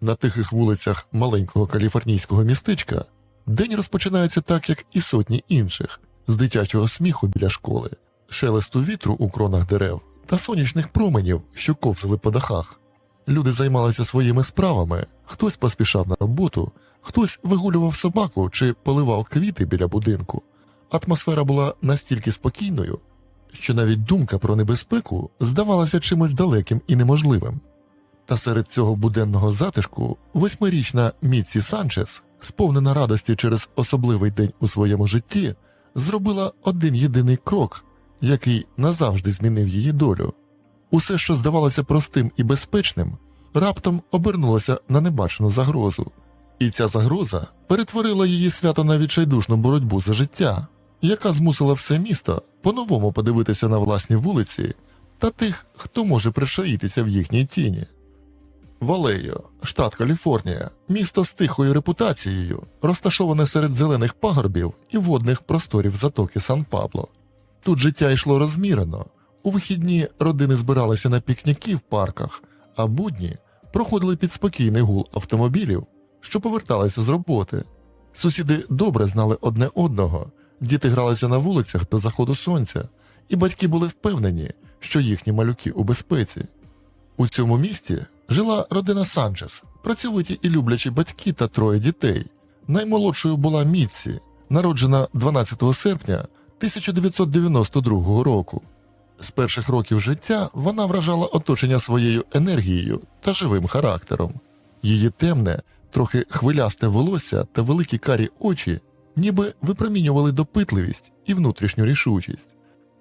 На тихих вулицях маленького каліфорнійського містечка день розпочинається так, як і сотні інших, з дитячого сміху біля школи, шелесту вітру у кронах дерев та сонячних променів, що ковзали по дахах. Люди займалися своїми справами, хтось поспішав на роботу, хтось вигулював собаку чи поливав квіти біля будинку. Атмосфера була настільки спокійною, що навіть думка про небезпеку здавалася чимось далеким і неможливим. Та серед цього буденного затишку восьмирічна Міці Санчес, сповнена радості через особливий день у своєму житті, зробила один єдиний крок, який назавжди змінив її долю. Усе, що здавалося простим і безпечним, раптом обернулося на небачену загрозу. І ця загроза перетворила її свято на відчайдушну боротьбу за життя, яка змусила все місто по-новому подивитися на власні вулиці та тих, хто може пришаїтися в їхній тіні. Валейо, штат Каліфорнія, місто з тихою репутацією, розташоване серед зелених пагорбів і водних просторів затоки Сан-Пабло. Тут життя йшло розмірено. У вихідні родини збиралися на пікніки в парках, а будні проходили під спокійний гул автомобілів, що поверталися з роботи. Сусіди добре знали одне одного, діти гралися на вулицях до заходу сонця, і батьки були впевнені, що їхні малюки у безпеці. У цьому місті жила родина Санчес, працьовиті і люблячі батьки та троє дітей. Наймолодшою була Міці, народжена 12 серпня 1992 року. З перших років життя вона вражала оточення своєю енергією та живим характером. Її темне, трохи хвилясте волосся та великі карі очі ніби випромінювали допитливість і внутрішню рішучість.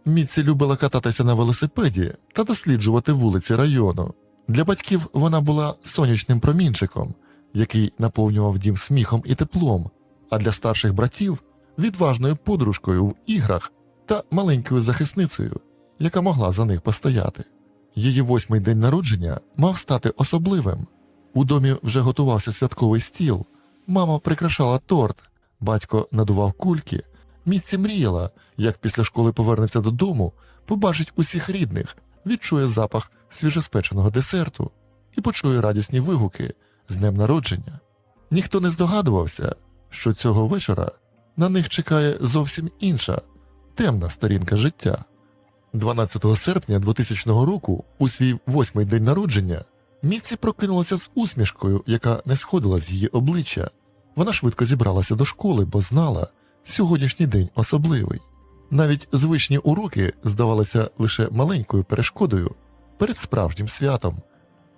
Міці любила кататися на велосипеді та досліджувати вулиці району. Для батьків вона була сонячним промінчиком, який наповнював дім сміхом і теплом, а для старших братів відважною подружкою в іграх та маленькою захисницею, яка могла за них постояти. Її восьмий день народження мав стати особливим. У домі вже готувався святковий стіл, мама прикрашала торт, батько надував кульки. Міці мріяла, як після школи повернеться додому, побачить усіх рідних, відчує запах свіжоспеченого десерту і почує радісні вигуки з днем народження. Ніхто не здогадувався, що цього вечора на них чекає зовсім інша, темна сторінка життя. 12 серпня 2000 року, у свій восьмий день народження, Міці прокинулася з усмішкою, яка не сходила з її обличчя. Вона швидко зібралася до школи, бо знала, сьогоднішній день особливий. Навіть звичні уроки здавалися лише маленькою перешкодою перед справжнім святом.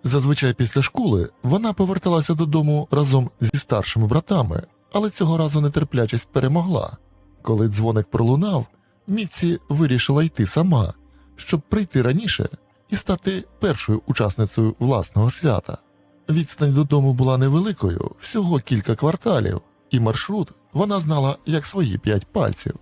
Зазвичай після школи вона поверталася додому разом зі старшими братами, але цього разу нетерплячість перемогла. Коли дзвоник пролунав, Міці вирішила йти сама, щоб прийти раніше і стати першою учасницею власного свята. Відстань додому була невеликою, всього кілька кварталів, і маршрут вона знала як свої п'ять пальців.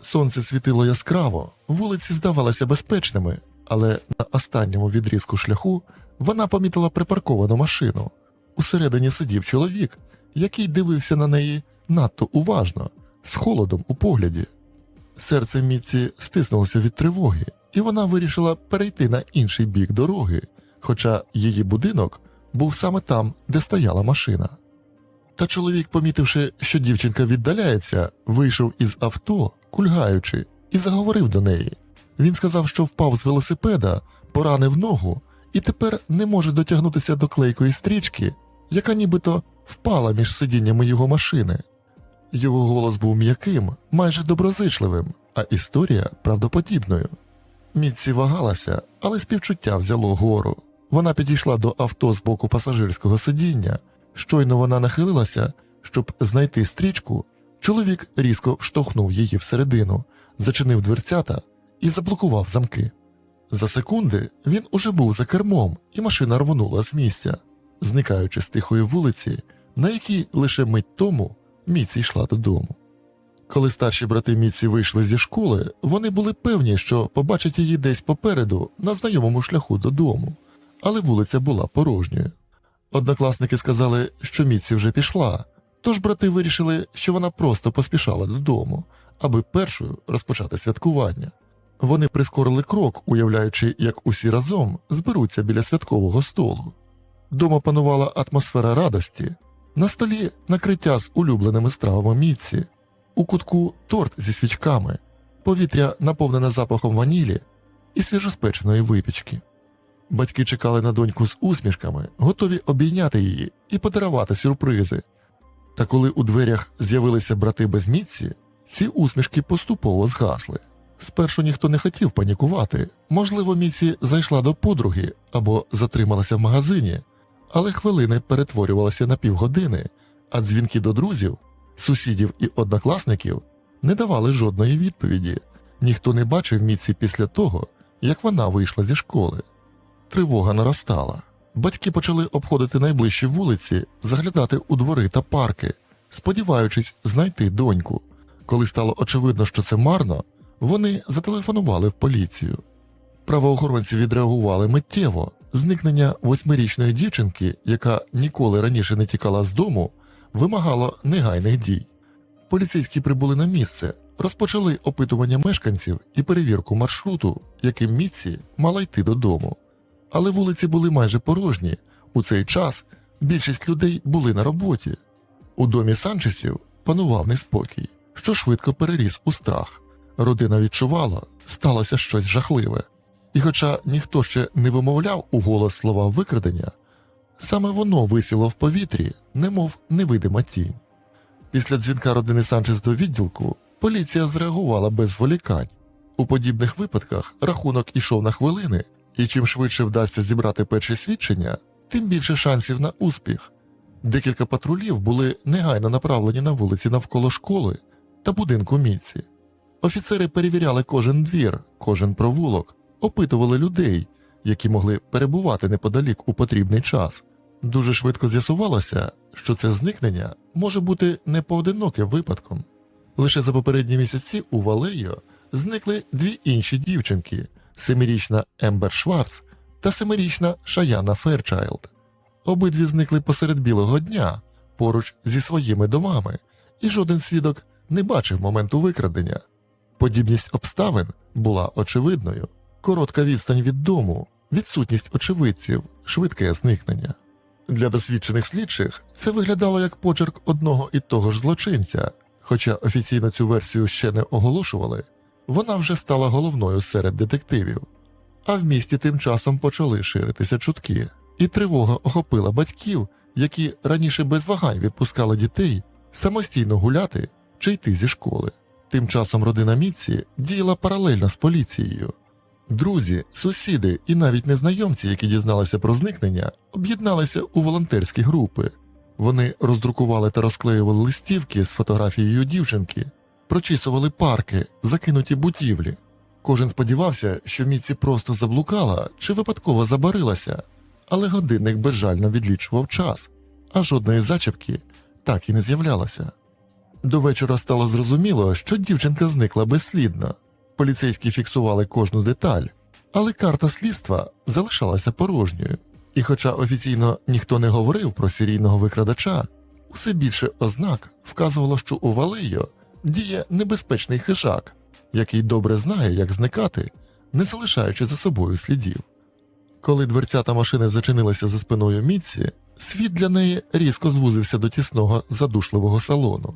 Сонце світило яскраво, вулиці здавалися безпечними, але на останньому відрізку шляху вона помітила припарковану машину. Усередині сидів чоловік, який дивився на неї надто уважно, з холодом у погляді. Серце Міці стиснулося від тривоги, і вона вирішила перейти на інший бік дороги, хоча її будинок був саме там, де стояла машина. Та чоловік, помітивши, що дівчинка віддаляється, вийшов із авто, кульгаючи, і заговорив до неї. Він сказав, що впав з велосипеда, поранив ногу і тепер не може дотягнутися до клейкої стрічки, яка нібито впала між сидіннями його машини. Його голос був м'яким, майже доброзичливим, а історія правдоподібною. Міці вагалася, але співчуття взяло гору. Вона підійшла до авто з боку пасажирського сидіння. Щойно вона нахилилася, щоб знайти стрічку. Чоловік різко штовхнув її всередину, зачинив дверцята і заблокував замки. За секунди він уже був за кермом, і машина рвонула з місця, зникаючи з тихої вулиці, на якій лише мить тому Міці йшла додому. Коли старші брати Міці вийшли зі школи, вони були певні, що побачать її десь попереду на знайомому шляху додому, але вулиця була порожньою. Однокласники сказали, що Міці вже пішла, тож брати вирішили, що вона просто поспішала додому, аби першою розпочати святкування. Вони прискорили крок, уявляючи, як усі разом зберуться біля святкового столу. Дома панувала атмосфера радості. На столі накриття з улюбленими стравами міці, у кутку торт зі свічками, повітря наповнене запахом ванілі і свіжоспеченої випічки. Батьки чекали на доньку з усмішками, готові обійняти її і подарувати сюрпризи. Та коли у дверях з'явилися брати без міці, ці усмішки поступово згасли. Спершу ніхто не хотів панікувати, можливо, Міці зайшла до подруги або затрималася в магазині, але хвилини перетворювалися на півгодини, а дзвінки до друзів, сусідів і однокласників не давали жодної відповіді. Ніхто не бачив Міці після того, як вона вийшла зі школи. Тривога наростала. Батьки почали обходити найближчі вулиці, заглядати у двори та парки, сподіваючись знайти доньку. Коли стало очевидно, що це марно, вони зателефонували в поліцію. Правоохоронці відреагували миттєво. Зникнення восьмирічної дівчинки, яка ніколи раніше не тікала з дому, вимагало негайних дій. Поліцейські прибули на місце, розпочали опитування мешканців і перевірку маршруту, яким Міці мала йти додому. Але вулиці були майже порожні. У цей час більшість людей були на роботі. У домі Санчесів панував неспокій, що швидко переріс у страх. Родина відчувала, сталося щось жахливе. І хоча ніхто ще не вимовляв у голос слова викрадення, саме воно висіло в повітрі, немов невидима тінь. Після дзвінка родини Санчес до відділку поліція зреагувала без зволікань. У подібних випадках рахунок ішов на хвилини, і чим швидше вдасться зібрати перші свідчення, тим більше шансів на успіх. Декілька патрулів були негайно направлені на вулиці навколо школи та будинку Міці. Офіцери перевіряли кожен двір, кожен провулок, опитували людей, які могли перебувати неподалік у потрібний час. Дуже швидко з'ясувалося, що це зникнення може бути не поодиноким випадком. Лише за попередні місяці у Валею зникли дві інші дівчинки: семирічна Ембер Шварц та семирічна Шаяна Ферчайлд. Обидві зникли посеред білого дня поруч зі своїми домами, і жоден свідок не бачив моменту викрадення. Подібність обставин була очевидною: коротка відстань від дому, відсутність очевидців, швидке зникнення. Для досвідчених слідчих це виглядало як почерк одного і того ж злочинця, хоча офіційно цю версію ще не оголошували, вона вже стала головною серед детективів. А в місті тим часом почали ширитися чутки, і тривога охопила батьків, які раніше без вагань відпускали дітей самостійно гуляти чи йти зі школи. Тим часом родина Міці діяла паралельно з поліцією. Друзі, сусіди і навіть незнайомці, які дізналися про зникнення, об'єдналися у волонтерські групи. Вони роздрукували та розклеювали листівки з фотографією дівчинки, прочісували парки, закинуті будівлі. Кожен сподівався, що Міці просто заблукала чи випадково забарилася, але годинник безжально відлічував час, а жодної зачепки так і не з'являлося. До вечора стало зрозуміло, що дівчинка зникла безслідно. Поліцейські фіксували кожну деталь, але карта слідства залишалася порожньою. І хоча офіційно ніхто не говорив про серійного викрадача, усе більше ознак вказувало, що у Валею діє небезпечний хижак, який добре знає, як зникати, не залишаючи за собою слідів. Коли дверцята машини зачинилися за спиною Міці, світ для неї різко звузився до тісного задушливого салону.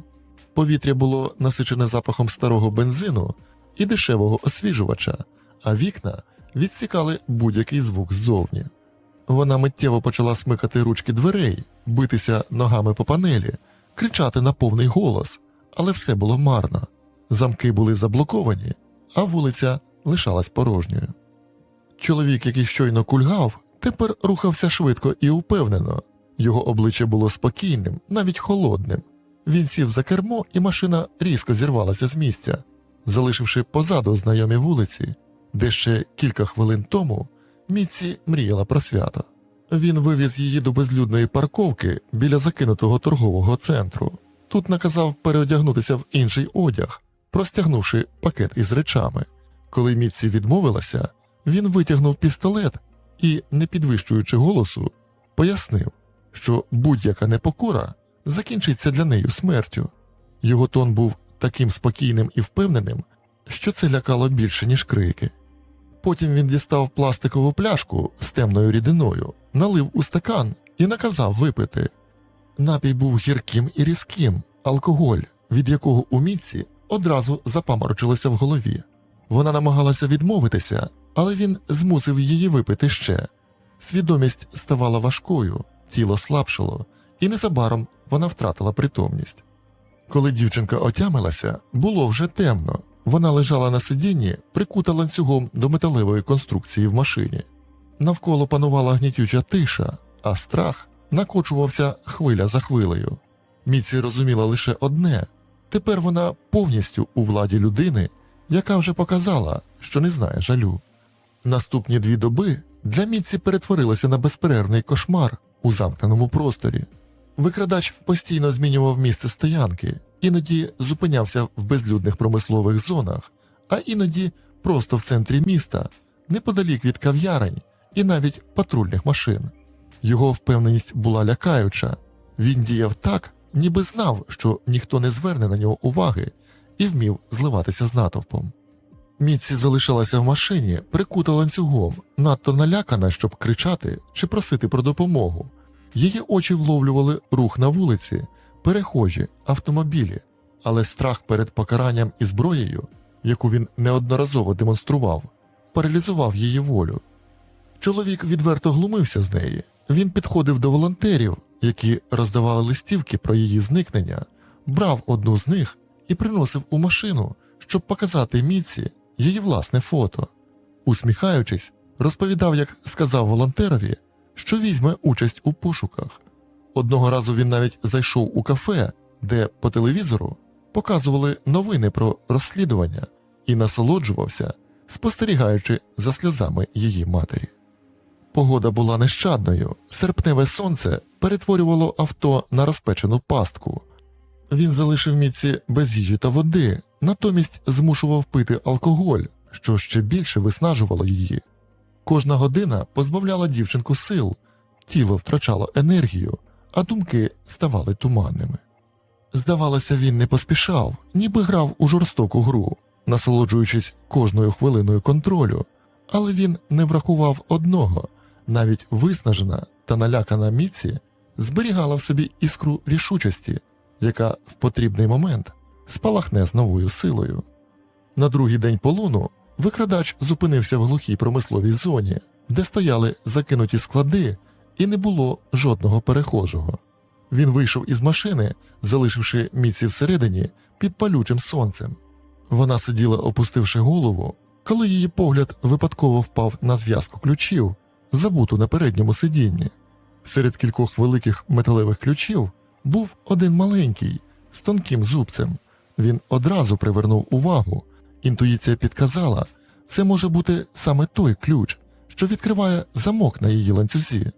Повітря було насичене запахом старого бензину і дешевого освіжувача, а вікна відсікали будь-який звук ззовні. Вона миттєво почала смикати ручки дверей, битися ногами по панелі, кричати на повний голос, але все було марно. Замки були заблоковані, а вулиця лишалась порожньою. Чоловік, який щойно кульгав, тепер рухався швидко і упевнено. Його обличчя було спокійним, навіть холодним. Він сів за кермо, і машина різко зірвалася з місця, залишивши позаду знайомі вулиці, де ще кілька хвилин тому Міці мріяла про свято. Він вивіз її до безлюдної парковки біля закинутого торгового центру. Тут наказав переодягнутися в інший одяг, простягнувши пакет із речами. Коли Міці відмовилася, він витягнув пістолет і, не підвищуючи голосу, пояснив, що будь-яка непокора закінчиться для неї смертю. Його тон був таким спокійним і впевненим, що це лякало більше, ніж крики. Потім він дістав пластикову пляшку з темною рідиною, налив у стакан і наказав випити. Напій був гірким і різким, алкоголь, від якого у Міці одразу запаморочилося в голові. Вона намагалася відмовитися, але він змусив її випити ще. Свідомість ставала важкою, тіло слабшало, і незабаром вона втратила притомність. Коли дівчинка отямилася, було вже темно. Вона лежала на сидінні, прикута ланцюгом до металевої конструкції в машині. Навколо панувала гнітюча тиша, а страх накочувався хвиля за хвилею. Міці розуміла лише одне тепер вона повністю у владі людини, яка вже показала, що не знає жалю. Наступні дві доби для Міці перетворилися на безперервний кошмар у замкненому просторі. Викрадач постійно змінював місце стоянки, іноді зупинявся в безлюдних промислових зонах, а іноді просто в центрі міста, неподалік від кав'ярень і навіть патрульних машин. Його впевненість була лякаюча. Він діяв так, ніби знав, що ніхто не зверне на нього уваги, і вмів зливатися з натовпом. Міці залишалася в машині, прикута ланцюгом, надто налякана, щоб кричати чи просити про допомогу. Її очі вловлювали рух на вулиці, перехожі, автомобілі, але страх перед покаранням і зброєю, яку він неодноразово демонстрував, паралізував її волю. Чоловік відверто глумився з неї. Він підходив до волонтерів, які роздавали листівки про її зникнення, брав одну з них і приносив у машину, щоб показати Міці її власне фото. Усміхаючись, розповідав, як сказав волонтерові, що візьме участь у пошуках. Одного разу він навіть зайшов у кафе, де по телевізору показували новини про розслідування і насолоджувався, спостерігаючи за сльозами її матері. Погода була нещадною, серпневе сонце перетворювало авто на розпечену пастку. Він залишив міці без їжі та води, натомість змушував пити алкоголь, що ще більше виснажувало її. Кожна година позбавляла дівчинку сил, тіло втрачало енергію, а думки ставали туманними. Здавалося, він не поспішав, ніби грав у жорстоку гру, насолоджуючись кожною хвилиною контролю, але він не врахував одного, навіть виснажена та налякана Міці зберігала в собі іскру рішучості, яка в потрібний момент спалахне з новою силою. На другий день полуну викрадач зупинився в глухій промисловій зоні, де стояли закинуті склади, і не було жодного перехожого. Він вийшов із машини, залишивши міці всередині під палючим сонцем. Вона сиділа, опустивши голову, коли її погляд випадково впав на зв'язку ключів, забуту на передньому сидінні. Серед кількох великих металевих ключів був один маленький, з тонким зубцем. Він одразу привернув увагу. Інтуїція підказала, це може бути саме той ключ, що відкриває замок на її ланцюзі.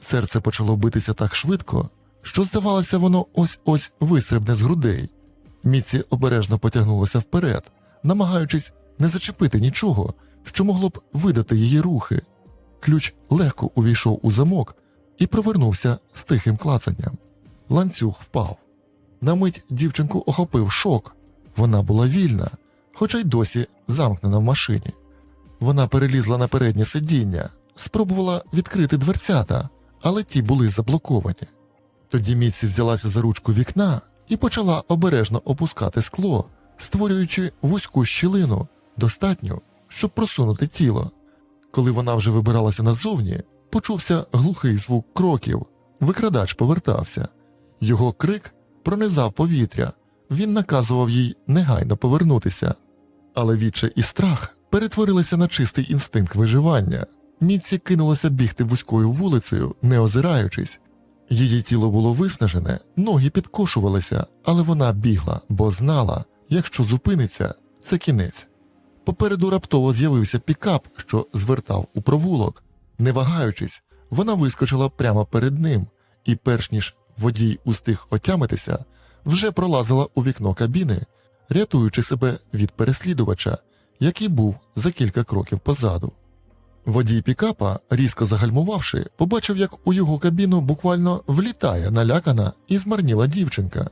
Серце почало битися так швидко, що, здавалося, воно ось ось вистрибне з грудей. Міці обережно потягнулася вперед, намагаючись не зачепити нічого, що могло б видати її рухи. Ключ легко увійшов у замок і провернувся з тихим клацанням. Ланцюг впав. На мить дівчинку охопив шок. Вона була вільна, хоча й досі замкнена в машині. Вона перелізла на переднє сидіння, спробувала відкрити дверцята, але ті були заблоковані. Тоді Міці взялася за ручку вікна і почала обережно опускати скло, створюючи вузьку щілину, достатню, щоб просунути тіло. Коли вона вже вибиралася назовні, почувся глухий звук кроків. Викрадач повертався. Його крик пронизав повітря. Він наказував їй негайно повернутися. Але відчай і страх перетворилися на чистий інстинкт виживання. Міці кинулася бігти вузькою вулицею, не озираючись. Її тіло було виснажене, ноги підкошувалися, але вона бігла, бо знала, якщо зупиниться, це кінець. Попереду раптово з'явився пікап, що звертав у провулок. Не вагаючись, вона вискочила прямо перед ним, і, перш ніж водій устиг отямитися, вже пролазила у вікно кабіни, рятуючи себе від переслідувача, який був за кілька кроків позаду. Водій пікапа, різко загальмувавши, побачив, як у його кабіну буквально влітає налякана і змарніла дівчинка.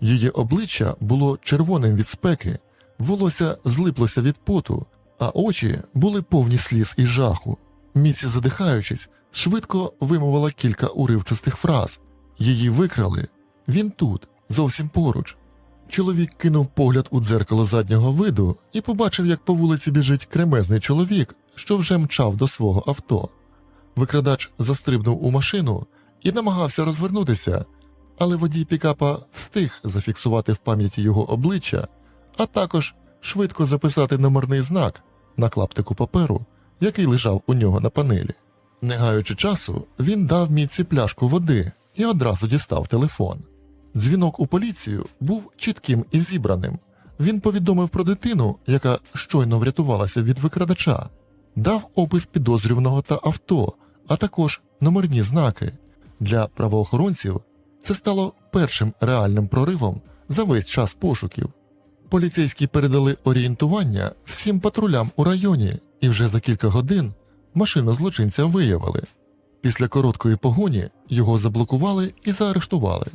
Її обличчя було червоним від спеки, волосся злиплося від поту, а очі були повні сліз і жаху. Міці, задихаючись, швидко вимовила кілька уривчастих фраз. Її викрали. Він тут, зовсім поруч. Чоловік кинув погляд у дзеркало заднього виду і побачив, як по вулиці біжить кремезний чоловік, що вже мчав до свого авто. Викрадач застрибнув у машину і намагався розвернутися, але водій пікапа встиг зафіксувати в пам'яті його обличчя, а також швидко записати номерний знак на клаптику паперу, який лежав у нього на панелі. Не гаючи часу, він дав міці пляшку води і одразу дістав телефон. Дзвінок у поліцію був чітким і зібраним. Він повідомив про дитину, яка щойно врятувалася від викрадача, дав опис підозрюваного та авто, а також номерні знаки. Для правоохоронців це стало першим реальним проривом за весь час пошуків. Поліцейські передали орієнтування всім патрулям у районі, і вже за кілька годин машину злочинця виявили. Після короткої погоні його заблокували і заарештували.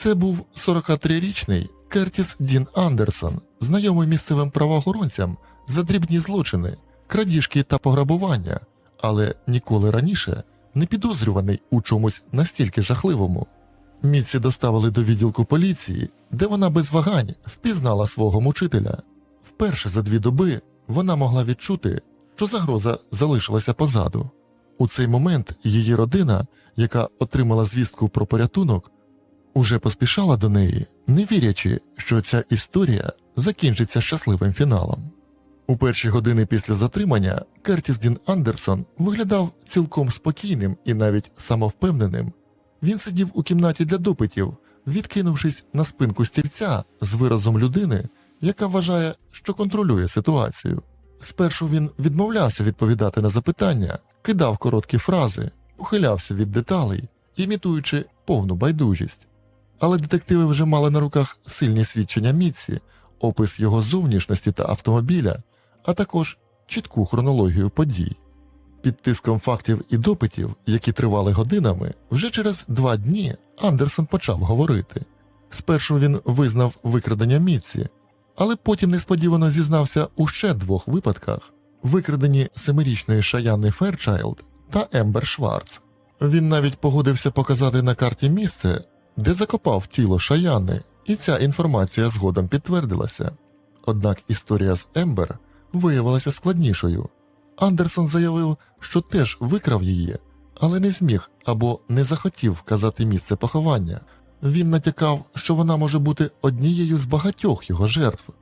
Це був 43-річний Кертіс Дін Андерсон, знайомий місцевим правоохоронцям за дрібні злочини, крадіжки та пограбування, але ніколи раніше не підозрюваний у чомусь настільки жахливому. Міці доставили до відділку поліції, де вона без вагань впізнала свого мучителя. Вперше за дві доби вона могла відчути, що загроза залишилася позаду. У цей момент її родина, яка отримала звістку про порятунок, уже поспішала до неї, не вірячи, що ця історія закінчиться щасливим фіналом. У перші години після затримання Кертіс Дін Андерсон виглядав цілком спокійним і навіть самовпевненим. Він сидів у кімнаті для допитів, відкинувшись на спинку стільця з виразом людини, яка вважає, що контролює ситуацію. Спершу він відмовлявся відповідати на запитання, кидав короткі фрази, ухилявся від деталей, імітуючи повну байдужість. Але детективи вже мали на руках сильні свідчення Міці, опис його зовнішності та автомобіля, а також чітку хронологію подій. Під тиском фактів і допитів, які тривали годинами, вже через два дні Андерсон почав говорити. Спершу він визнав викрадення Міці, але потім несподівано зізнався у ще двох випадках: викраденні семирічної Шаяни Ферчайлд та Ембер Шварц. Він навіть погодився показати на карті місце, де закопав тіло Шаяни, і ця інформація згодом підтвердилася. Однак історія з Ембер виявилася складнішою. Андерсон заявив, що теж викрав її, але не зміг або не захотів вказати місце поховання. Він натякав, що вона може бути однією з багатьох його жертв,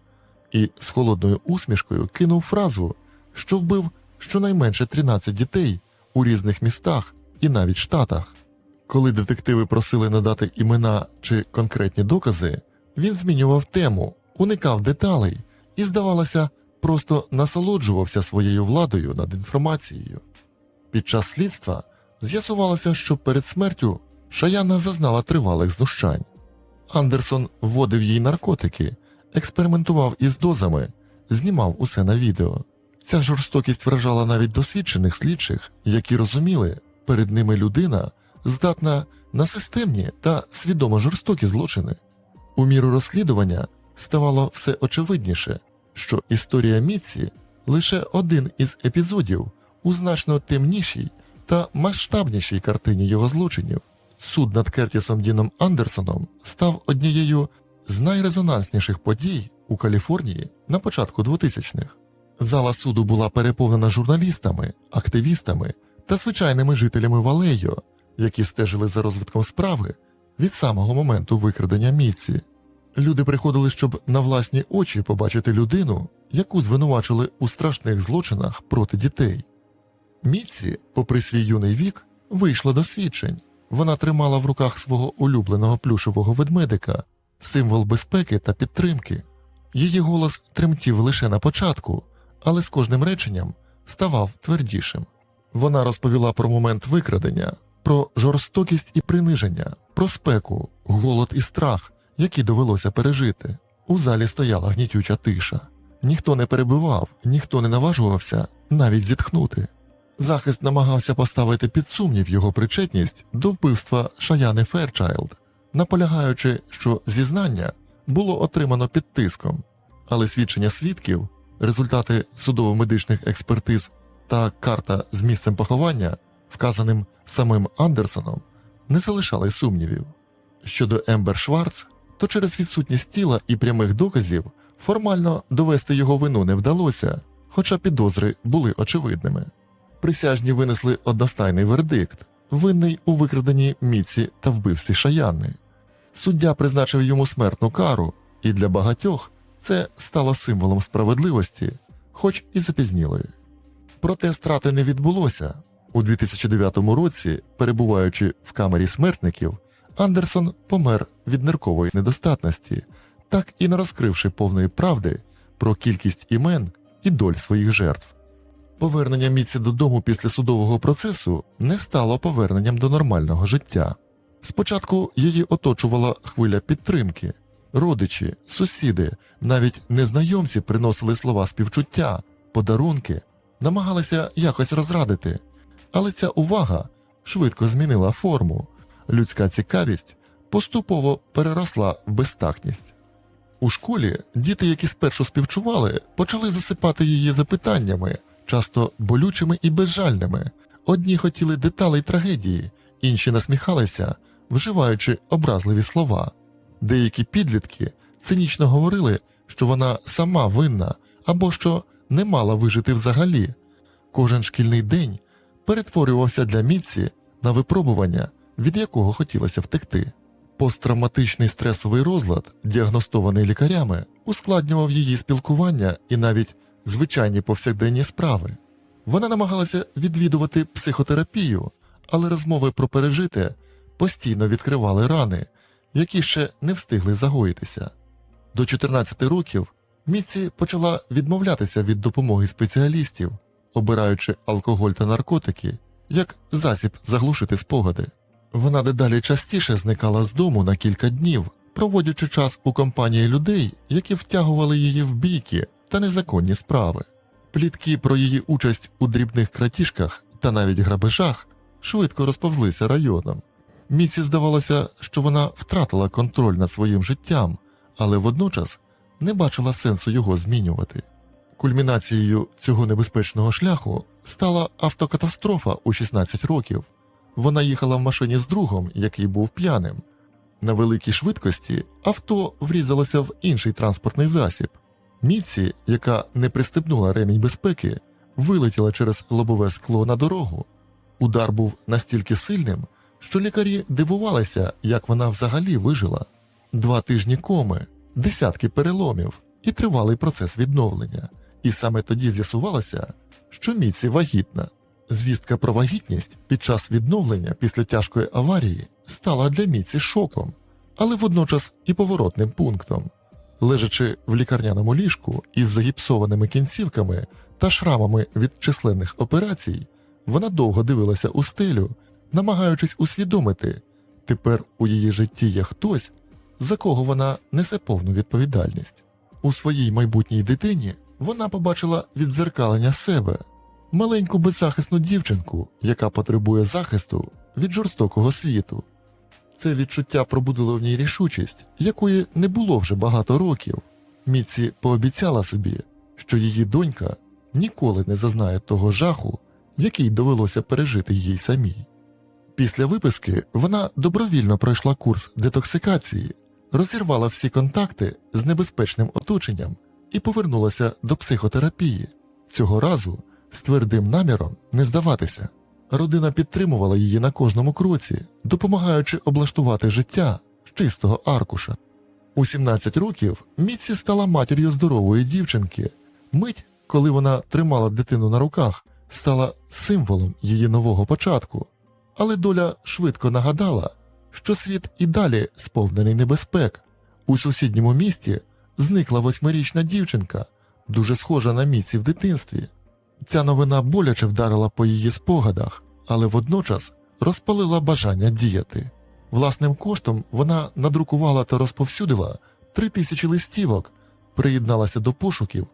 і з холодною усмішкою кинув фразу, що вбив щонайменше 13 дітей у різних містах і навіть штатах. Коли детективи просили надати імена чи конкретні докази, він змінював тему, уникав деталей і, здавалося, просто насолоджувався своєю владою над інформацією. Під час слідства з'ясувалося, що перед смертю Шаяна зазнала тривалих знущань. Андерсон вводив їй наркотики, експериментував із дозами, знімав усе на відео. Ця жорстокість вражала навіть досвідчених слідчих, які розуміли, перед ними людина здатна на системні та свідомо жорстокі злочини. У міру розслідування ставало все очевидніше, що історія Міці лише один із епізодів у значно темнішій та масштабнішій картині його злочинів. Суд над Кертісом Діном Андерсоном став однією з найрезонансніших подій у Каліфорнії на початку 2000-х. Зала суду була переповнена журналістами, активістами та звичайними жителями Валейо, які стежили за розвитком справи від самого моменту викрадення Міці. Люди приходили, щоб на власні очі побачити людину, яку звинувачили у страшних злочинах проти дітей. Міці, попри свій юний вік, вийшла до свідчень. Вона тримала в руках свого улюбленого плюшевого ведмедика, символ безпеки та підтримки. Її голос тремтів лише на початку, але з кожним реченням ставав твердішим. Вона розповіла про момент викрадення, про жорстокість і приниження, про спеку, голод і страх, які довелося пережити. У залі стояла гнітюча тиша. Ніхто не перебивав, ніхто не наважувався навіть зітхнути. Захист намагався поставити під сумнів його причетність до вбивства Шаяни Ферчайлд, наполягаючи, що зізнання було отримано під тиском, але свідчення свідків, результати судово-медичних експертиз та карта з місцем поховання вказаним самим Андерсоном, не залишали сумнівів. Щодо Ембер Шварц, то через відсутність тіла і прямих доказів формально довести його вину не вдалося, хоча підозри були очевидними. Присяжні винесли одностайний вердикт, винний у викраденні Міці та вбивстві Шаянни. Суддя призначив йому смертну кару, і для багатьох це стало символом справедливості, хоч і запізнілої. Проте страти не відбулося. У 2009 році, перебуваючи в камері смертників, Андерсон помер від ниркової недостатності, так і не розкривши повної правди про кількість імен і доль своїх жертв. Повернення Міці додому після судового процесу не стало поверненням до нормального життя. Спочатку її оточувала хвиля підтримки. Родичі, сусіди, навіть незнайомці приносили слова співчуття, подарунки, намагалися якось розрадити, але ця увага швидко змінила форму. Людська цікавість поступово переросла в безтактність. У школі діти, які спершу співчували, почали засипати її запитаннями, часто болючими і безжальними. Одні хотіли деталей трагедії, інші насміхалися, вживаючи образливі слова. Деякі підлітки цинічно говорили, що вона сама винна або що не мала вижити взагалі. Кожен шкільний день перетворювався для Міці на випробування, від якого хотілося втекти. Посттравматичний стресовий розлад, діагностований лікарями, ускладнював її спілкування і навіть звичайні повсякденні справи. Вона намагалася відвідувати психотерапію, але розмови про пережите постійно відкривали рани, які ще не встигли загоїтися. До 14 років Міці почала відмовлятися від допомоги спеціалістів, обираючи алкоголь та наркотики як засіб заглушити спогади. Вона дедалі частіше зникала з дому на кілька днів, проводячи час у компанії людей, які втягували її в бійки та незаконні справи. Плітки про її участь у дрібних кратіжках та навіть грабежах швидко розповзлися районом. Міці здавалося, що вона втратила контроль над своїм життям, але водночас не бачила сенсу його змінювати. Кульмінацією цього небезпечного шляху стала автокатастрофа у 16 років. Вона їхала в машині з другом, який був п'яним. На великій швидкості авто врізалося в інший транспортний засіб. Міці, яка не пристебнула ремінь безпеки, вилетіла через лобове скло на дорогу. Удар був настільки сильним, що лікарі дивувалися, як вона взагалі вижила. Два тижні коми, десятки переломів і тривалий процес відновлення. І саме тоді з'ясувалося, що Міці вагітна. Звістка про вагітність під час відновлення після тяжкої аварії стала для Міці шоком, але водночас і поворотним пунктом. Лежачи в лікарняному ліжку із загіпсованими кінцівками та шрамами від численних операцій, вона довго дивилася у стелю, намагаючись усвідомити, тепер у її житті є хтось, за кого вона несе повну відповідальність. У своїй майбутній дитині вона побачила віддзеркалення себе, маленьку беззахисну дівчинку, яка потребує захисту від жорстокого світу. Це відчуття пробудило в ній рішучість, якої не було вже багато років. Міці пообіцяла собі, що її донька ніколи не зазнає того жаху, який довелося пережити їй самій. Після виписки вона добровільно пройшла курс детоксикації, розірвала всі контакти з небезпечним оточенням і повернулася до психотерапії, цього разу з твердим наміром не здаватися. Родина підтримувала її на кожному кроці, допомагаючи облаштувати життя з чистого аркуша. У 17 років Міці стала матір'ю здорової дівчинки. Мить, коли вона тримала дитину на руках, стала символом її нового початку. Але доля швидко нагадала, що світ і далі сповнений небезпек. У сусідньому місті зникла восьмирічна дівчинка, дуже схожа на Міці в дитинстві. Ця новина боляче вдарила по її спогадах, але водночас розпалила бажання діяти. Власним коштом вона надрукувала та розповсюдила три тисячі листівок, приєдналася до пошуків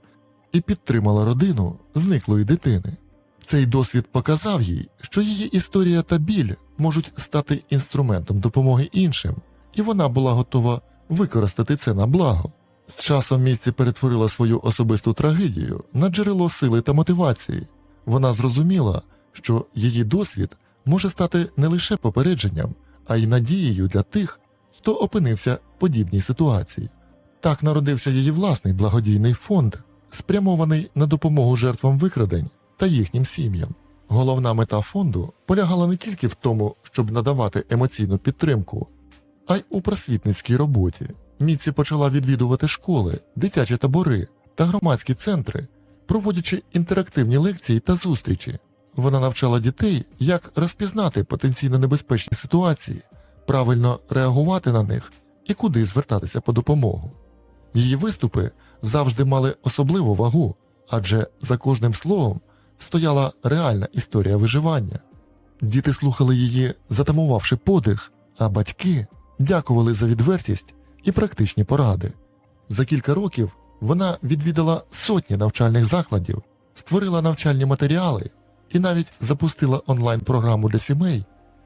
і підтримала родину зниклої дитини. Цей досвід показав їй, що її історія та біль можуть стати інструментом допомоги іншим, і вона була готова використати це на благо. З часом Міці перетворила свою особисту трагедію на джерело сили та мотивації. Вона зрозуміла, що її досвід може стати не лише попередженням, а й надією для тих, хто опинився в подібній ситуації. Так народився її власний благодійний фонд, спрямований на допомогу жертвам викрадень та їхнім сім'ям. Головна мета фонду полягала не тільки в тому, щоб надавати емоційну підтримку, а й у просвітницькій роботі. Міці почала відвідувати школи, дитячі табори та громадські центри, проводячи інтерактивні лекції та зустрічі. Вона навчала дітей, як розпізнати потенційно небезпечні ситуації, правильно реагувати на них і куди звертатися по допомогу. Її виступи завжди мали особливу вагу, адже за кожним словом стояла реальна історія виживання. Діти слухали її, затамувавши подих, а батьки дякували за відвертість і практичні поради. За кілька років вона відвідала сотні навчальних закладів, створила навчальні матеріали і навіть запустила онлайн-програму для сімей,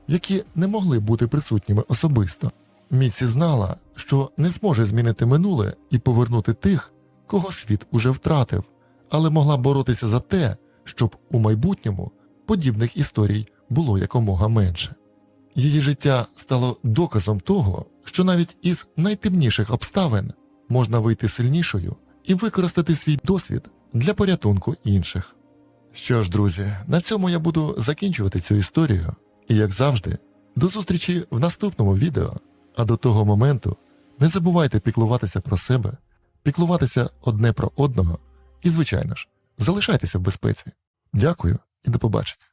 які не могли бути присутніми особисто. Міці знала, що не зможе змінити минуле і повернути тих, кого світ уже втратив, але могла боротися за те, щоб у майбутньому подібних історій було якомога менше. Її життя стало доказом того, що навіть із найтемніших обставин можна вийти сильнішою і використати свій досвід для порятунку інших. Що ж, друзі, на цьому я буду закінчувати цю історію, і як завжди, до зустрічі в наступному відео. А до того моменту не забувайте піклуватися про себе, піклуватися одне про одного і, звичайно ж, залишайтеся в безпеці. Дякую і до побачення.